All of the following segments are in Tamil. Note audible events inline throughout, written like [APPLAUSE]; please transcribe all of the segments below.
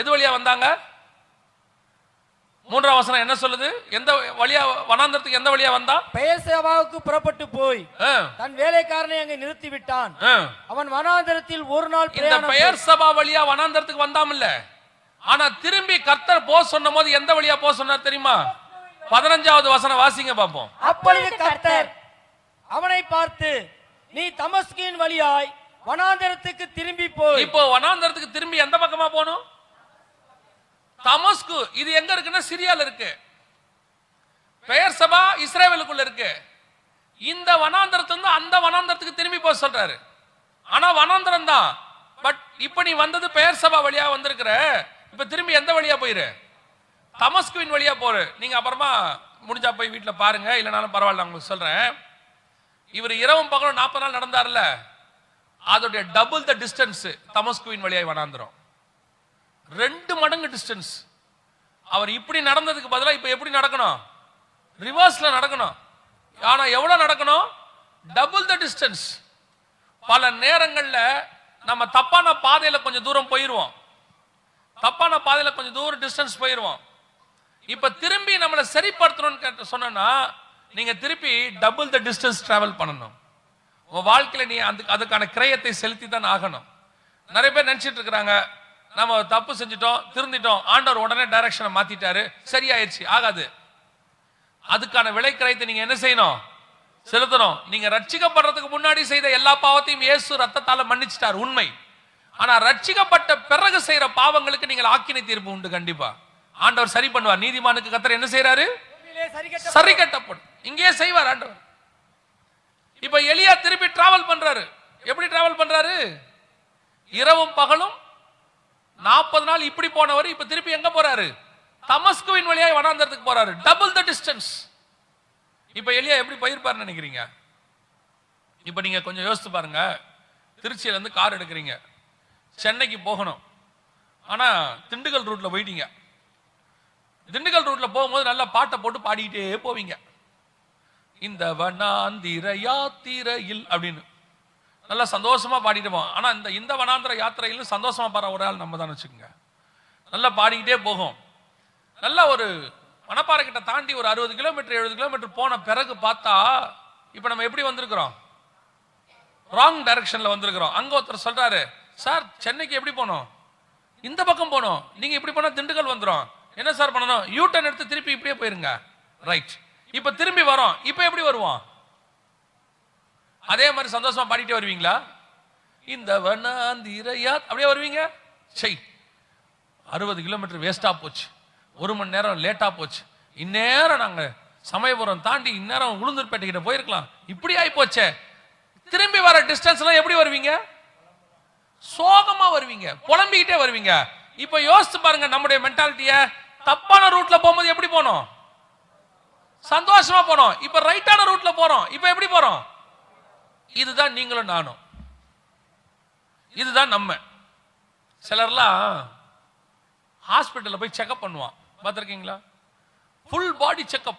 எது வழியா வந்தாங்க? மூன்றாம் வசனம் என்ன சொல்லுது? எந்த வழியா வனாந்தரத்துக்கு எந்த வழியா வந்தா? பெயர் சேவாவுக்கு புறப்பட்டு போய் தன் வேலைக்காரனை அங்கே நிறுத்தி விட்டான். அவன் வனாந்தரத்தில் ஒரு நாள் இந்த பெயர் சபா வழியா வனாந்தரத்துக்கு வந்தாமல்ல. ஆனா திரும்பி கர்த்தர் போ சொன்ன போது எந்த வழியா போ சொன்னார் தெரியுமா? பதினஞ்சாவது வசனம் வாசிங்க பாப்போம். அப்பொழுது கர்த்தர் அவனை பார்த்து நீ தமஸ்கின் வழியாய் வனாந்தரத்துக்கு திரும்பி போய். இப்போ வனாந்தரத்துக்கு திரும்பி எந்த பக்கமா போகணும்? தமஸ்கு இது எங்க இருக்குன்னா சிரியால இருக்கு. பெயர் சபா இஸ்ரேவேலுக்குள்ள இருக்கு. இந்த வனாந்தரத்துல இருந்து அந்த வனாந்தரத்துக்கு திரும்பி போக சொல்றாரு. ஆனா வனாந்தரம் தான். பட் இப்ப நீ வந்தது பெயர் சபா வழியா வந்திருக்கிற. இப்ப திரும்பி எந்த வழியா போயிரு? தமஸ்குவின் வழியா போரு. நீங்க அப்புறமா முடிஞ்சா போய் வீட்டில் பாருங்க. இல்லைனாலும் பரவாயில்ல உங்களுக்கு சொல்றேன். இவர் இரவும் பகலும் நாற்பது நாள் நடந்தார்ல அதோடைய டபுள் த டிஸ்டன்ஸ் தமஸ்குவின் வழியாய் வனாந்திரம். ரெண்டு மடங்கு டிஸ்டன்ஸ் அவர் இப்படி நடந்ததுக்கு பதிலாக இப்போ எப்படி நடக்கணும்? ரிவர்ஸில் நடக்கணும். ஆனால் எவ்வளோ நடக்கணும்? டபுள் த டிஸ்டன்ஸ் பல நேரங்களில் நம்ம தப்பான பாதையில் கொஞ்சம் தூரம் போயிடுவோம் தப்பான பாதையில் கொஞ்சம் தூரம் டிஸ்டன்ஸ் போயிடுவோம் இப்போ திரும்பி நம்மளை சரிப்படுத்தணும்னு கேட்ட சொன்னா நீங்கள் திருப்பி டபுள் த டிஸ்டன்ஸ் ட்ராவல் பண்ணணும். உன் வாழ்க்கையில் நீ அதுக்கு அதுக்கான கிரயத்தை செலுத்தி தான் ஆகணும். நிறைய பேர் நினச்சிட்டு இருக்கிறாங்க நம்ம தப்பு செஞ்சுட்டோம் திருந்திட்டோம் ஆண்டவர் உடனே டைரக்ஷனை மாத்திட்டாரு. சரியாயிருச்சு ஆகாது. அதுக்கான விலை கிரயத்தை நீங்க என்ன செய்யணும்? செலுத்தணும். நீங்க ரட்சிக்கப்படுறதுக்கு முன்னாடி செய்த எல்லா பாவத்தையும் இயேசு ரத்தத்தால மன்னிச்சிட்டார் உண்மை. ஆனா ரட்சிக்கப்பட்ட பிறகு செய்யற பாவங்களுக்கு நீங்கள் ஆக்கினை தீர்ப்பு உண்டு கண்டிப்பா. ஆண்டவர் சரி பண்ணுவார். நீதிமானுக்கு கத்தர் என்ன செய்யறாரு சரி கட்டப்படும். இங்கேயே செய்வார் ஆண்டவர். இப்ப எலியா திருப்பி டிராவல் பண்றாரு. எப்படி டிராவல் பண்றாரு? இரவும் பகலும் நாற்பது நாள் இப்படி போனவர் இப்ப திருப்பி எங்க போறாரு? தமஸ்குவின் வழியாய் வனாந்தரத்துக்கு போறாரு. டபுள் த டிஸ்டன்ஸ் இப்ப எலியா எப்படி பயிர்ப்பாருன்னு நினைக்கிறீங்க? இப்ப நீங்க கொஞ்சம் யோசித்து பாருங்க. திருச்சியில இருந்து கார் எடுக்கிறீங்க. சென்னைக்கு போகணும். ஆனா திண்டுக்கல் ரூட்ல போயிட்டீங்க. திண்டுக்கல் ரூட்ல போகும்போது நல்லா பாட்டை போட்டு பாடிக்கிட்டே போவீங்க. இந்த வனாந்திர யாத்திரையில் அப்படின்னு. நல்லா சந்தோஷமாக பாடிட்டு போவோம். ஆனால் இந்த இந்த வனாந்திர யாத்திரையிலும் சந்தோஷமாக பாடுற ஒரு ஆள் நம்ம தான் வச்சுக்கோங்க. நல்லா பாடிக்கிட்டே போகும். நல்ல ஒரு மணப்பாறை கிட்ட தாண்டி ஒரு அறுபது கிலோமீட்டர் எழுபது கிலோமீட்டர் போன பிறகு பார்த்தா இப்போ நம்ம எப்படி வந்திருக்கிறோம்? ராங் டைரக்ஷனில் வந்திருக்கிறோம். அங்கே ஒருத்தர் சொல்கிறாரு சார் சென்னைக்கு எப்படி போனோம்? இந்த பக்கம் போனோம். நீங்கள் இப்படி போனால் திண்டுக்கல் வந்துடும் என்ன சார் பண்ணணும்? யூ டர்ன் எடுத்து திருப்பி இப்படியே போயிருங்க. ரைட் இப்போ திரும்பி வரோம். இப்போ எப்படி வருவோம்? அதே மாதிரி சந்தோஷமா பாடிட்டே வருவீங்களா? இந்த வனாந்திரையா அப்படியே வருவீங்க? சை அறுபது கிலோமீட்டர் வேஸ்டா போச்சு. ஒரு மணி நேரம் லேட்டா போச்சு. இந்நேரம் நாங்க சமயபுரம் தாண்டி இந்நேரம் உளுந்தூர்பேட்டை கிட்ட போயிருக்கலாம். இப்படி ஆகி போச்சே. திரும்பி வர டிஸ்டன்ஸ்லாம் எப்படி வருவீங்க? சோகமா வருவீங்க. புலம்பிக்கிட்டே வருவீங்க. இப்ப யோசிச்சு பாருங்க நம்முடைய மென்டாலிட்டிய தப்பான ரூட்ல போகும்போது எப்படி போனோம்? சந்தோஷமா போனோம். இப்ப ரைட்டான ரூட்ல போறோம். இப்ப எப்படி போறோம்? இதுதான் நீங்களும் நானும். இதுதான் நம்ம. சிலர்லாம் ஹாஸ்பிட்டலில் போய் செக்அப் பண்ணுவான். பார்த்துருக்கீங்களா? ஃபுல் பாடி செக்அப்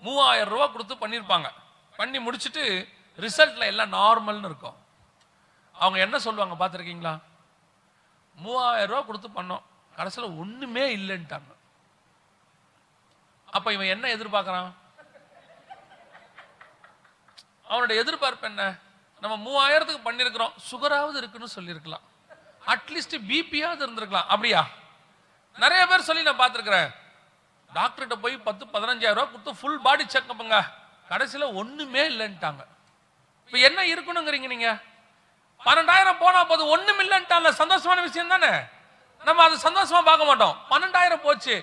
மூவாயிரம் ரூபா கொடுத்து பண்ணியிருப்பாங்க பண்ணி முடிச்சுட்டு ரிசல்ட்டில் எல்லாம் நார்மல்னு இருக்கும். அவங்க என்ன சொல்லுவாங்க பார்த்துருக்கீங்களா? மூவாயிரம் ரூபா கொடுத்து பண்ணோம். கடைசியில் ஒன்றுமே இல்லைன்ட்டாங்க. அப்போ இவன் என்ன எதிர்பார்க்கறான்? அவனோட எதிர்பார்ப்பு என்ன? நம்ம மூவாயிரத்துக்கு பண்ணியிருக்கிறோம் சுகராவது இருக்குன்னு சொல்லியிருக்கலாம். அட்லீஸ்ட் பிபியாவது இருந்திருக்கலாம். அப்படியா? நிறைய பேர் சொல்லி நான் பார்த்துருக்குறேன். டாக்டர்கிட்ட போய் பத்து பதினஞ்சாயிரம் ரூபாய் கொடுத்து ஃபுல் பாடி செக்கப்புங்க கடைசியில் ஒன்றுமே இல்லைன்ட்டாங்க. இப்போ என்ன இருக்கணுங்கிறீங்க நீங்கள் பன்னெண்டாயிரம் போனால் போது ஒன்றும் இல்லைன்ட்டான்ல. சந்தோஷமான விஷயம் தானே? நம்ம அது சந்தோஷமா பார்க்க மாட்டோம். பன்னெண்டாயிரம் போச்சு.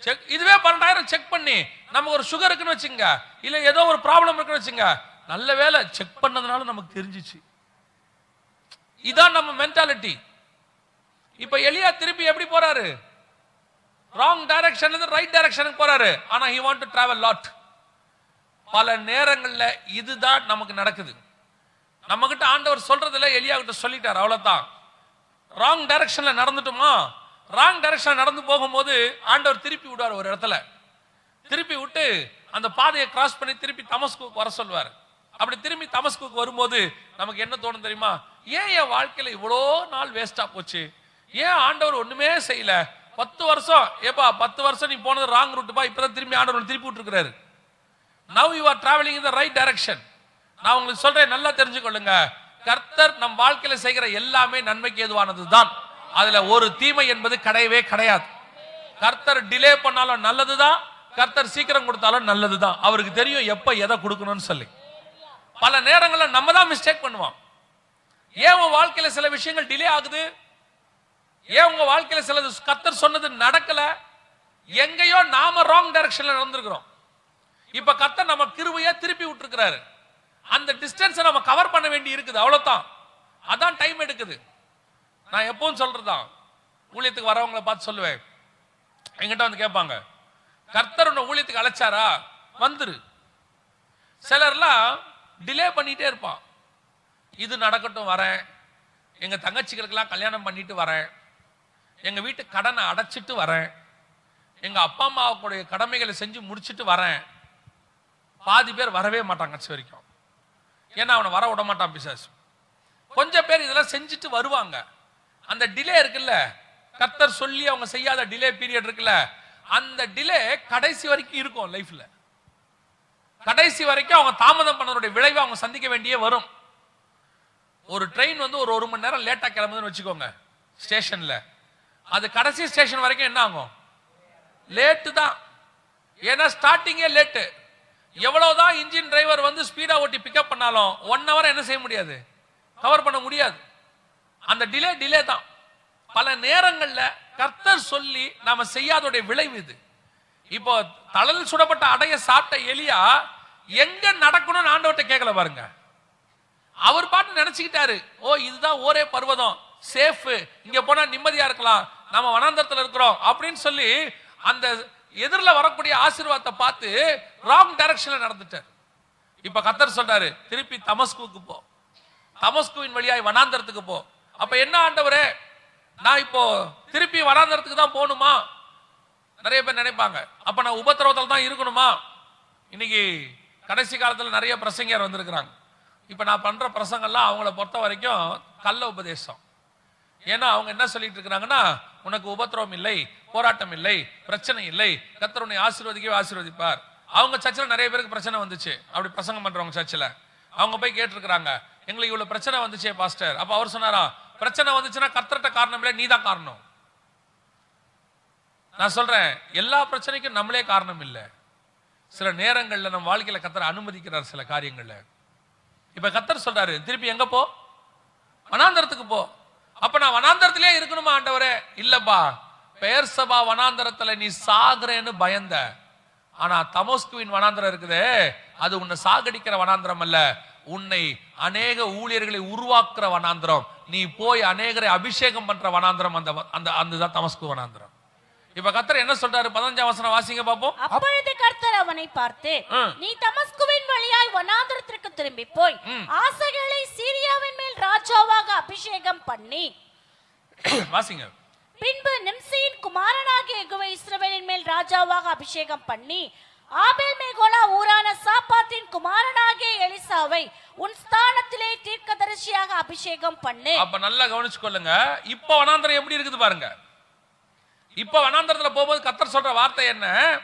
செக் இதுவே பன்னெண்டாயிரம் செக் பண்ணி நமக்கு ஒரு சுகர் இருக்குன்னு வச்சுங்க இல்லை ஏதோ ஒரு ப்ராப்ளம் இருக்குன்னு வச்சுங்க நல்ல வேளை செக் பண்ணதுனால நமக்கு தெரிஞ்சிச்சு. இதான் நம்ம மென்டாலிட்டி இப்ப எலியா திருப்பி எப்படி போறாரு? ராங் டைரக்ஷன்ல இருந்து ரைட் டைரக்ஷனுக்கு போறாரு. ஆனா he want to travel lot பல நேரங்கள்ல இதுதான் நமக்கு நடக்குது. நம்ம கிட்ட ஆண்டவர் சொல்றதுல எலியா கிட்ட சொல்லிட்டார் அவ்வளவுதான். ராங் டைரக்ஷன்ல நடந்துட்டோமா? ராங் டைரக்ஷன் நடந்து போகும்போது ஆண்டவர் திருப்பி விடுவார் ஒரு இடத்துல. திருப்பி விட்டு அந்த பாதையை கிராஸ் பண்ணி திருப்பி தமஸ்குக்கு வர சொல்வார். அப்படி திரும்பி தமஸ்குக்கு வரும்போது நமக்கு என்ன தோணும் தெரியுமா? ஏன் என் வாழ்க்கையில் இவ்வளோ நாள் வேஸ்டா போச்சு? ஏன் ஆண்டவர் ஒன்றுமே செய்யல? பத்து வருஷம் ஏப்பா பத்து வருஷம் நீ போனது ராங் ரூட்டுப்பா இப்போ தான் திரும்பி ஆண்டவர் திருப்பி விட்டுருக்காரு now you are travelling in the right direction நான் உங்களுக்கு சொல்றேன் நல்லா தெரிஞ்சுக்கொள்ளுங்க. கர்த்தர் நம் வாழ்க்கையில் செய்கிற எல்லாமே நன்மைக்கு ஏதுவானது தான் அதுல ஒரு தீமை என்பது கிடையவே கிடையாது. கர்த்தர் டிலே பண்ணாலும் நல்லதுதான். கர்த்தர் சீக்கிரம் கொடுத்தாலும் நல்லதுதான். அவருக்கு தெரியும் எப்ப எதை கொடுக்கணும்னு சொல்லி. பல நேரங்களில் நம்ம தான் மிஸ்டேக் பண்ணுவோம். ஏன் உன் வாழ்க்கையில் சில விஷயங்கள் டிலே ஆகுது? ஏன் உங்க வாழ்க்கையில் சிலது கர்த்தர் சொன்னது நடக்கல? எங்கேயோ நாம ராங் டைரக்ஷன்ல நடந்திருக்கிறோம். இப்ப கர்த்தர் நம்ம கிருபையா திருப்பி விட்டுருக்கிறாரு. அந்த டிஸ்டன்ஸை நம்ம கவர் பண்ண வேண்டி இருக்குது அவ்வளோதான் அதான் டைம் எடுக்குது. நான் எப்பவும் சொல்றதுதான். ஊழியத்துக்கு வரவங்களை பார்த்து சொல்லுவேன். என்கிட்ட வந்து கேட்பாங்க கர்த்தர் உன்னை ஊழியத்துக்கு அழைச்சாரா? வந்துரு. சிலர்லாம் டிலே பண்ணிட்டே இருப்பான். இது நடக்கட்டும் வரேன். எங்கள் தங்கச்சிகளுக்கெல்லாம் கல்யாணம் பண்ணிட்டு வரேன். எங்கள் வீட்டு கடனை அடைச்சிட்டு வரேன். எங்கள் அப்பா அம்மாவுடைய கடமைகளை செஞ்சு முடிச்சுட்டு வரேன். பாதி பேர் வரவே மாட்டாங்க கட்சி வரைக்கும். ஏன்னா அவனை வர விட மாட்டான் பிசாசு. கொஞ்சம் பேர் இதெல்லாம் செஞ்சுட்டு வருவாங்க. அந்த டிலே இருக்குல்ல? கர்த்தர் சொல்லி அவங்க செய்யாத டிலே பீரியட் இருக்குல்ல? அந்த டிலே கடைசி வரைக்கும் இருக்கும் லைஃப்பில் கடைசி வரைக்கும் அவங்க தாமதம் பண்ணதோட விளைவை அவங்க சந்திக்க வேண்டியே வரும். ஒரு ட்ரெயின் வந்து ஒரு ஒரு மணி நேரம் லேட்டாக கிளம்புதுன்னு வச்சுக்கோங்க ஸ்டேஷனில் அது கடைசி ஸ்டேஷன் வரைக்கும் என்ன ஆகும்? லேட்டு தான். ஏன்னா ஸ்டார்டிங்கே லேட்டு எவ்வளவுதான் இன்ஜின் டிரைவர் வந்து ஸ்பீடாக ஓட்டி பிக்கப் பண்ணாலும் ஒன் ஹவர் என்ன செய்ய முடியாது? கவர் பண்ண முடியாது. அந்த டிலே டிலே தான். பல நேரங்களில் கர்த்தர் சொல்லி நாம செய்யாதோடைய விளைவு இது. இப்போ தளல் சுடப்பட்ட அடைய சாப்பிட்ட எலியா எங்க நடக்கணும்னு ஆண்டவர்கிட்ட கேட்கல பாருங்க. அவர் பாட்டு நினைச்சுக்கிட்டாரு. ஓ இதுதான் ஒரே பர்வதம். சேஃப். இங்க போனா நிம்மதியா இருக்கலாம். நம்ம வனாந்தரத்துல இருக்கிறோம். அப்படின்னு சொல்லி அந்த எதிரில் வரக்கூடிய ஆசீர்வாதத்தை பார்த்து ராங் டைரக்ஷன்ல நடந்துட்டார். இப்ப கத்தர் சொல்றாரு திருப்பி தமஸ்குவுக்கு போ. தமஸ்குவின் வழியாய் வனாந்தரத்துக்கு போ. அப்ப என்ன ஆண்டவரே? நான் இப்போ திருப்பி வனாந்தரத்துக்கு தான் போகணுமா? நிறைய பேர் நினைப்பாங்க. அப்ப நான் உபத்திரவத்தில் தான் இருக்கணுமா? இன்னைக்கு கடைசி காலத்தில் நிறைய பிரசங்கர் வந்திருக்கிறாங்க. இப்ப நான் பண்ற பிரசங்கெல்லாம் அவங்கள பொறுத்த வரைக்கும் கள்ள உபதேசம். ஏன்னா அவங்க என்ன சொல்லிட்டு இருக்கிறாங்கன்னா உனக்கு உபத்திரவம் இல்லை போராட்டம் இல்லை பிரச்சனை இல்லை. கர்த்தர் உன்னை ஆசீர்வதிக்கவே ஆசீர்வதிப்பார். அவங்க சர்ச்சில் நிறைய பேருக்கு பிரச்சனை வந்துச்சு. அப்படி பிரசங்கம் பண்றவங்க சர்ச்சில். அவங்க போய் கேட்டிருக்கிறாங்க எங்களுக்கு இவ்வளவு பிரச்சனை வந்துச்சே பாஸ்டர். அப்ப அவர் சொன்னாரா பிரச்சனை வந்துச்சுன்னா கர்த்தர்ட்ட காரணம் இல்லை நீ தான் காரணம். நான் சொல்றேன் எல்லா பிரச்சனைக்கும் நம்மளே காரணம் இல்லை. சில நேரங்களில் நம்ம வாழ்க்கையில் கத்தர் அனுமதிக்கிறார் சில காரியங்களில். இப்போ கத்தர் சொல்றாரு திருப்பி எங்க போ? வனாந்தரத்துக்கு போ. அப்ப நான் வனாந்தரத்திலே இருக்கணுமா ஆண்டவரே? இல்லப்பா பெயர் சபா வனாந்தரத்தில் நீ சாகுறேன்னு பயந்த. ஆனா தமோஸ்குவின் வனாந்தரம் இருக்குதே அது உன்னை சாகடிக்கிற வனாந்தரம் அல்ல. உன்னை அநேக ஊழியர்களை உருவாக்குற வனாந்தரம். நீ போய் அநேகரை அபிஷேகம் பண்ற வனாந்தரம் அந்த அந்த அந்த தான் தமஸ்கு வனாந்தரம். இப்ப கத்தர் என்ன சொல்றாரு? பதினஞ்சாம் வசனம் வாசிங்க பாப்போம். அப்பொழுது கர்த்தர் அவனை பார்த்து. நீ தமஸ்குவின் வழியாய் வனாந்தரத்திற்கு திரும்பி போய். ஆசைகளை சீரியாவின் மேல் ராஜாவாக அபிஷேகம் பண்ணி. [COUGHS] வாசிங்க. பின்பு நிம்சியின் குமாரனாகிய எகுவை இஸ்ரவேலின் மேல் ராஜாவாக அபிஷேகம் பண்ணி ஆபேல் மேகோலா ஊரான சாப்பாத்தின் குமாரனாகிய எலிசாவை உன் ஸ்தானத்திலே தீர்க்கதரிசியாக அபிஷேகம் பண்ணு. அப்ப நல்லா கவனிச்சுக்கொள்ளுங்க. இப்ப வனாந்தரம் எப்படி இருக்குது பாருங்க. இப்ப வனாந்திரத்தில் போகும்போது கத்தர் சொல்ற வார்த்தை என்ன?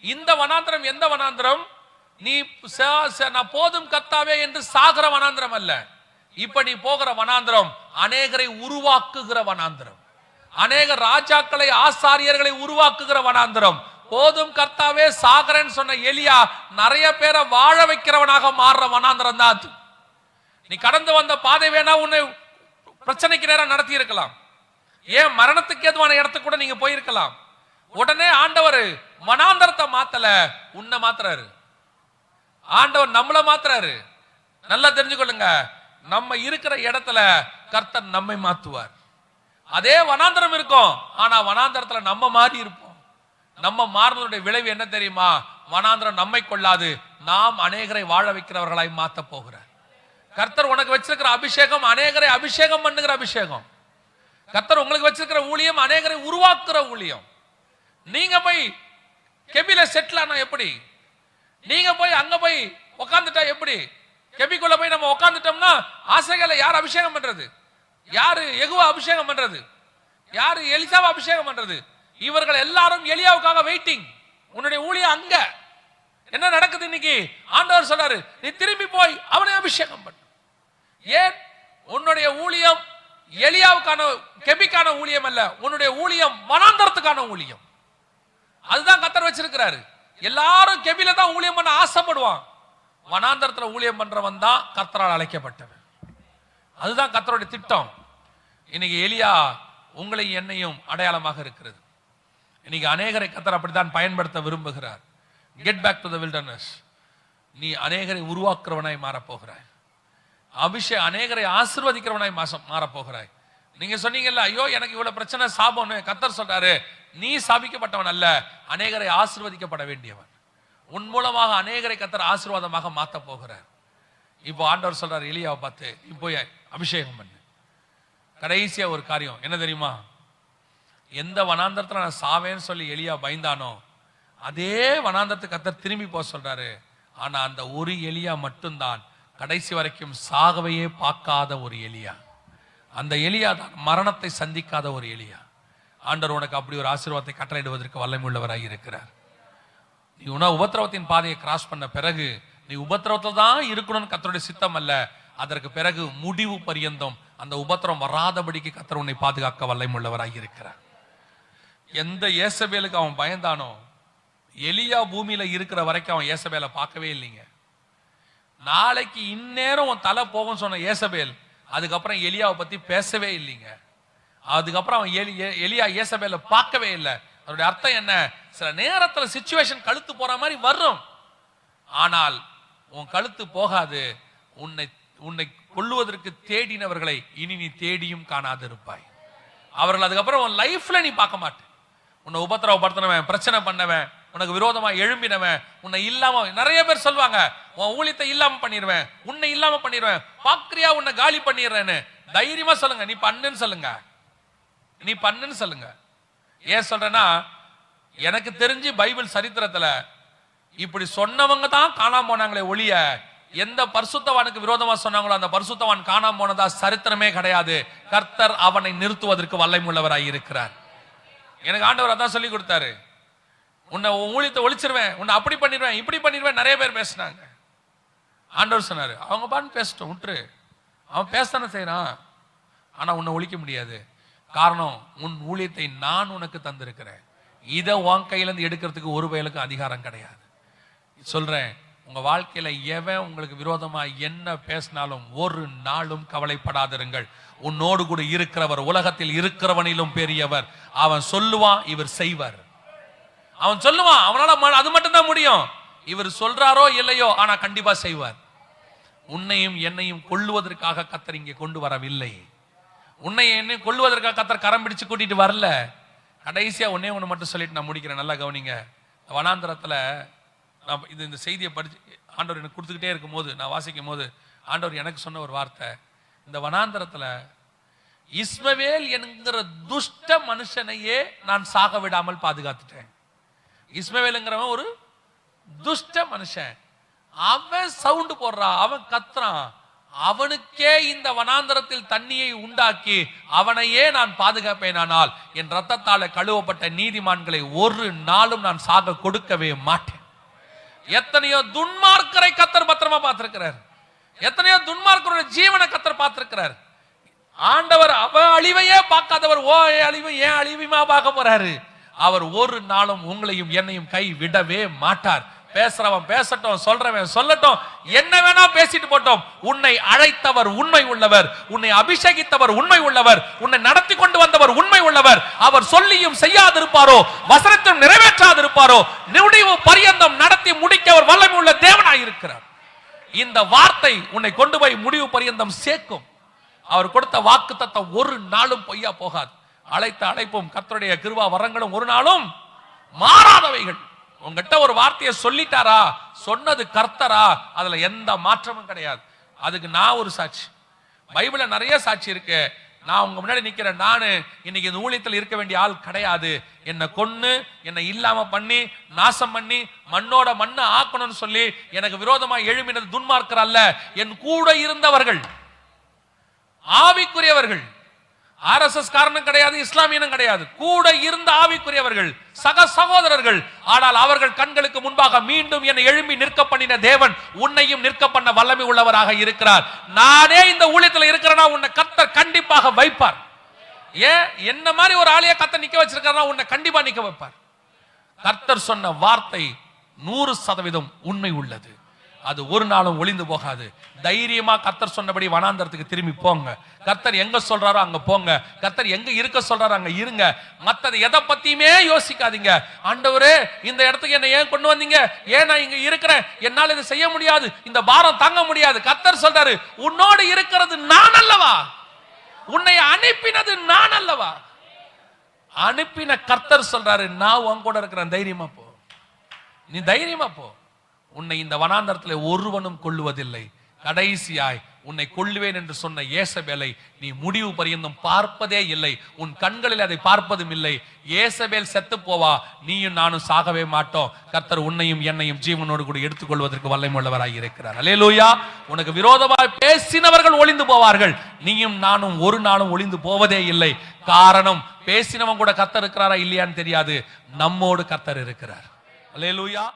இந்த வனாந்திரம் எந்த வனாந்திரம்? நீ ச- ச- நான் போதும் கத்தாவே என்று சாகிற வனாந்திரம் அல்ல. இப்ப நீ போகிற வனாந்திரம் அநேகரை உருவாக்குகிற வனாந்திரம். அநேக ராஜாக்களை ஆசாரியர்களை உருவாக்குகிற வனாந்திரம். போதும் கர்த்தாவே சாகரன் சொன்ன எலியா நிறைய பேரை வாழ வைக்கிறவனாக மாறுற வனாந்திரம் தான் நீ கடந்து வந்த பாதை வேணா உன்னை பிரச்சனைக்கு நேரம் நடத்தி இருக்கலாம். ஏன் மரணத்துக்கு ஏதுவான இடத்துக்கு கூட நீங்க போயிருக்கலாம். உடனே ஆண்டவர் மனாந்தரத்தை மாத்தல உன்னை மாத்துறாரு. ஆண்டவர் நம்மள மாத்துறாரு. நல்லா தெரிஞ்சுக்கொள்ளுங்க நம்ம இருக்கிற இடத்துல கர்த்தர் நம்மை மாத்துவார். அதே வனாந்தரம் இருக்கும் ஆனா வனாந்தரத்துல நம்ம மாறி இருப்போம். நம்ம மாறுறதுடைய விளைவு என்ன தெரியுமா? வனாந்தரம் நம்மை கொள்ளாது நாம் அநேகரை வாழ வைக்கிறவர்களாய் மாத்த போகிறார். கர்த்தர் உனக்கு வச்சிருக்கிற அபிஷேகம் அநேகரை அபிஷேகம் பண்ணுகிற அபிஷேகம். கத்தர் உங்களுக்கு வச்சிருக்கிற ஊழியம் அநேகரை உருவாக்குற ஊழியம். நீங்க போய் கெபில செட்டில் ஆனா எப்படி? நீங்க போய் அங்க போய் உக்காந்துட்டா எப்படி? கெபிக்குள்ள போய் நம்ம உக்காந்துட்டோம்னா ஆசைகளை யார் அபிஷேகம் பண்றது? யாரு எகுவா அபிஷேகம் பண்றது? யாரு எலிசாவை அபிஷேகம் பண்றது? இவர்கள் எல்லாரும் எலியாவுக்காக வெயிட்டிங் உன்னுடைய ஊழியம் அங்க. என்ன நடக்குது இன்னைக்கு? ஆண்டவர் சொல்றாரு நீ திரும்பி போய் அவனை அபிஷேகம் பண்ண. ஏன்? உன்னுடைய ஊழியம் எலியாவுக்கான கெபிக்கான ஊழியம் அல்ல உன்னுடைய ஊழியம் மனாந்தரத்துக்கான ஊழியம். அதுதான் கத்தர் வச்சிருக்கிறாரு. எல்லாரும் கெபில தான் ஊழியம் பண்ண ஆசைப்படுவான். வனாந்தரத்துல ஊழியம் பண்றவன் தான் கத்தரால் அழைக்கப்பட்டவன். அதுதான் கத்தருடைய திட்டம். இன்னைக்கு எலியா உங்களையும் என்னையும் அடையாளமாக இருக்கிறது. இன்னைக்கு அநேகரை கத்தர் அப்படித்தான் பயன்படுத்த விரும்புகிறார். Get back to the wilderness நீ அநேகரை உருவாக்குறவனாய் மாறப் போகிறாய் அபிஷே அநேகரை ஆசிர்வதிக்கிறவனாய் மாசம் மாறப் போகிறாய் நீங்க சொன்னீங்கல்ல ஐயோ எனக்கு இவ்வளவு பிரச்சனை சாபம்னு கத்தர் சொல்றாரு. நீ சாபிக்கப்பட்டவன் அல்ல அநேகரை ஆசிர்வதிக்கப்பட வேண்டியவன். உன் மூலமாக அநேகரை கத்தர் ஆசீர்வாதமாக மாத்த போகிறார். இப்போ ஆண்டவர் சொல்றாரு எலியாவை பார்த்து நீ போய் அபிஷேகம் பண்ணு. கடைசியா ஒரு காரியம் என்ன தெரியுமா? எந்த வனாந்தரத்தில் நான் சாவேன்னு சொல்லி எலியா பயந்தானோ அதே வனாந்தரத்துக்கு கத்தர் திரும்பி போக சொல்றாரு. ஆனா அந்த ஒரு எலியா மட்டும்தான் கடைசி வரைக்கும் சாகவையே பார்க்காத ஒரு எலியா. அந்த எலியா தான் மரணத்தை சந்திக்காத ஒரு எலியா. ஆண்டவர் உனக்கு அப்படி ஒரு ஆசீர்வாதத்தை கட்டளையிடுவதற்கு வல்லமை இருக்கிறார். நீ உன உபத்திரவத்தின் பாதையை கிராஸ் பண்ண பிறகு நீ உபத்திரவத்தில் தான் இருக்கணும்னு கத்தருடைய சித்தம் அல்ல. அதற்கு பிறகு முடிவு பரியந்தம் அந்த உபத்திரம் வராதபடிக்கு கத்தர் உன்னை பாதுகாக்க வல்லமை இருக்கிறார். எந்த ஏசபேலுக்கு அவன் பயந்தானோ எலியா பூமியில இருக்கிற வரைக்கும் அவன் ஏசபேலை பார்க்கவே இல்லைங்க. நாளைக்கு இந்நேரம் உன் தலை போகும் சொன்ன ஏசபேல் அதுக்கப்புறம் எலியாவை பத்தி பேசவே இல்லைங்க. அதுக்கப்புறம் அவன் எலி எலியா ஏசபேல பார்க்கவே இல்லை. அதோட அர்த்தம் என்ன? சில நேரத்துல சுச்சுவேஷன் கழுத்து போற மாதிரி வரும் ஆனால் உன் கழுத்து போகாது. உன்னை உன்னை கொள்ளுவதற்கு தேடினவர்களை இனி நீ தேடியும் காணாது இருப்பாய் அவர்கள் அதுக்கப்புறம் உன் லைஃப்ல நீ பார்க்க மாட்டே உன்னை உபத்திரவப்படுத்தினவன் பிரச்சனை பண்ணவன் உனக்கு விரோதமாக எழும்பினவன் உன்னை இல்லாம நிறைய பேர் சொல்லுவாங்க உன் ஊழியத்தை இல்லாம பண்ணிடுவேன் உன்னை இல்லாம பண்ணிடுவேன் பாக்கிரியா உன்னை காலி பண்ணிடுறேன்னு. தைரியமா சொல்லுங்க நீ பண்ணுன்னு சொல்லுங்க. நீ பண்ணுன்னு சொல்லுங்க. ஏன் சொல்றேன்னா எனக்கு தெரிஞ்சு பைபிள் சரித்திரத்துல இப்படி சொன்னவங்க தான் காணாம போனாங்களே ஒழிய எந்த பரிசுத்தவானுக்கு விரோதமா சொன்னாங்களோ அந்த பரிசுத்தவான் காணாம போனதா சரித்திரமே கிடையாது. கர்த்தர் அவனை நிறுத்துவதற்கு வல்லமுள்ளவராய் இருக்கிறார். எனக்கு ஆண்டவர் அதான் சொல்லி கொடுத்தாரு. உன்னை ஊழியத்தை ஒழிச்சிருவேன் உன்னை அப்படி பண்ணிடுவேன் இப்படி பண்ணிடுவேன் நிறைய பேர் பேசினாங்க. ஆண்டவர் சொன்னார் அவங்க பாட்டு பேசட்டும் விட்டுரு. அவன் பேசத்தானே செய்கிறான் ஆனால் உன்னை ஒழிக்க முடியாது. காரணம் உன் ஊழியத்தை நான் உனக்கு தந்திருக்கிறேன். இதை உன் கையிலேருந்து எடுக்கிறதுக்கு ஒரு வயலுக்கும் அதிகாரம் கிடையாது. சொல்கிறேன் உங்கள் வாழ்க்கையில் எவன் உங்களுக்கு விரோதமாக என்ன பேசினாலும் ஒரு நாளும் கவலைப்படாதிருங்கள். உன்னோடு கூட இருக்கிறவர் உலகத்தில் இருக்கிறவனிலும் பெரியவர். அவன் சொல்லுவான் இவர் செய்வார். அவன் சொல்லுவான் அவனால ம- அது மட்டும் தான் முடியும். இவர் சொல்றாரோ இல்லையோ ஆனா கண்டிப்பா செய்வார். உன்னையும் என்னையும் கொள்ளுவதற்காக கத்தர் இங்கே கொண்டு வரவில்லை. உன்னை என்னையும் கொள்ளுவதற்காக கத்தர் கரம் பிடிச்சு கூட்டிட்டு வரல. கடைசியா ஒன்னே ஒன்று மட்டும் சொல்லிட்டு நான் முடிக்கிறேன். நல்லா கவனிங்க. வனாந்தரத்துல நான் இது இந்த செய்தியை படிச்சு ஆண்டவர் எனக்கு கொடுத்துக்கிட்டே இருக்கும் போது நான் வாசிக்கும் போது ஆண்டவர் எனக்கு சொன்ன ஒரு வார்த்தை. இந்த வனாந்தரத்துல இஸ்மவேல் என்கிற துஷ்ட மனுஷனையே நான் சாக விடாமல் பாதுகாத்துட்டேன். இஸ்மவேலுங்கிறவன் ஒரு துஷ்ட மனுஷன். அவன் சவுண்டு போடுறான் அவன் கத்துறான். அவனுக்கே இந்த வனாந்தரத்தில் தண்ணியை உண்டாக்கி அவனையே நான் பாதுகாப்பேனானால் என் ரத்தத்தால கழுவப்பட்ட நீதிமான்களை ஒரு நாளும் நான் சாக கொடுக்கவே மாட்டேன். எத்தனையோ துன்மார்க்கரை கத்தர் பத்திரமா பார்த்திருக்கிறார். எத்தனையோ துன்மார்க்கரோட ஜீவனை கத்தர் பார்த்திருக்கிறார். ஆண்டவர் அவ அழிவையே பார்க்காதவர் ஓ என் அழிவு ஏன் அழிவுமா பார்க்க போறாரு? அவர் ஒரு நாளும் உங்களையும் என்னையும் கை விடவே மாட்டார். பேசுறவன் பேசட்டும் சொல்றவன் சொல்லட்டும் என்ன வேணா பேசிட்டு போட்டோம். உன்னை அழைத்தவர் உண்மை உள்ளவர் உன்னை அபிஷேகித்தவர் உண்மை உள்ளவர் உன்னை நடத்தி கொண்டு வந்தவர் உண்மை உள்ளவர். அவர் சொல்லியும் செய்யாதிருப்பாரோ வசனத்தையும் நிறைவேற்றாதிருப்பாரோ முடிவு பரியந்தம் நடத்தி முடிக்க அவர் வல்லமை உள்ள தேவனாயிருக்கிறார் இந்த வார்த்தை உன்னை கொண்டு போய் முடிவு பரியந்தம் சேர்க்கும். அவர் கொடுத்த வாக்கு தத்தம் ஒரு நாளும் பொய்யா போகாது. அழைத்த அழைப்பும் கத்தருடைய கிருவா வரங்களும் ஒரு நாளும் மாறாதவைகள். உங்ககிட்ட ஒரு வார்த்தையை சொல்லிட்டாரா? சொன்னது கர்த்தரா? அதுல எந்த மாற்றமும் கிடையாது. அதுக்கு நான் ஒரு சாட்சி. பைபிள நிறைய சாட்சி இருக்கு. நான் உங்க முன்னாடி நிக்கிறேன். நானு இன்னைக்கு இந்த ஊழியத்தில் இருக்க வேண்டிய ஆள் கிடையாது. என்னை கொன்னு என்னை இல்லாம பண்ணி நாசம் பண்ணி மண்ணோட மண்ணை ஆக்கணும்னு சொல்லி எனக்கு விரோதமா எழுமினது துன்மார்க்கர் அல்ல. என் கூட இருந்தவர்கள் ஆவிக்குரியவர்கள் ஆர்எஸ்எஸ் காரணம் கிடையாது இஸ்லாமியனும் கிடையாது. கூட இருந்த ஆவிக்குரியவர்கள் சக சகோதரர்கள் ஆனால் அவர்கள் கண்களுக்கு முன்பாக மீண்டும் என்னை எழும்பி நிற்க பண்ணின தேவன் உன்னையும் நிற்க பண்ண வல்லமை உள்ளவராக இருக்கிறார். நானே இந்த ஊழியத்தில் இருக்கிறேன்னா உன்னை கர்த்தர் கண்டிப்பாக வைப்பார். ஏன்? என்ன மாதிரி ஒரு ஆளைய கத்த நிக்க வச்சிருக்காருன்னா உன்னை கண்டிப்பா நிக்க வைப்பார். கர்த்தர் சொன்ன வார்த்தை நூறு சதவீதம் உண்மை உள்ளது. அது ஒரு நாளும் ஒளிந்து போகாது. தைரியமா கர்த்தர் சொன்னபடி வனாந்தரத்துக்கு திரும்பி போங்க. கர்த்தர் எங்க சொல்றாரோ அங்க போங்க. கர்த்தர் எங்க இருக்க சொல்றாரோ அங்க இருங்க. மத்தது எதை பத்தியுமே யோசிக்காதீங்க. ஆண்டவரே இந்த இடத்துக்கு என்ன ஏன் கொண்டு வந்தீங்க? ஏன் நான் இங்க இருக்கிறேன்? என்னால் இதை செய்ய முடியாது. இந்த பாரம் தாங்க முடியாது. கர்த்தர் சொல்றாரு உன்னோடு இருக்கிறது நான் அல்லவா? உன்னை அனுப்பினது நான் அல்லவா? அனுப்பின கர்த்தர் சொல்றாரு நான் உன் கூட இருக்கிறேன். தைரியமா போ. நீ தைரியமா போ. உன்னை இந்த வனாந்தரத்தில் ஒருவனும் கொள்ளுவதில்லை கடைசியாய் உன்னை கொள்ளுவேன் என்று சொன்ன ஏசபேலை நீ முடிவு பரியந்தம் பார்ப்பதே இல்லை. உன் கண்களில் அதை பார்ப்பதும் இல்லை. ஏசபேல் செத்து போவா. நீயும் நானும் சாகவே மாட்டோம். கர்த்தர் உன்னையும் என்னையும் ஜீவனோடு கூட எடுத்துக்கொள்வதற்கு வல்லமுள்ளவராய் இருக்கிறார். அலேலூயா உனக்கு விரோதமாய் பேசினவர்கள் ஒளிந்து போவார்கள். நீயும் நானும் ஒரு நாளும் ஒளிந்து போவதே இல்லை. காரணம் பேசினவன் கூட கர்த்தர் இருக்கிறாரா இல்லையான்னு தெரியாது. நம்மோடு கர்த்தர் இருக்கிறார். அலேலூயா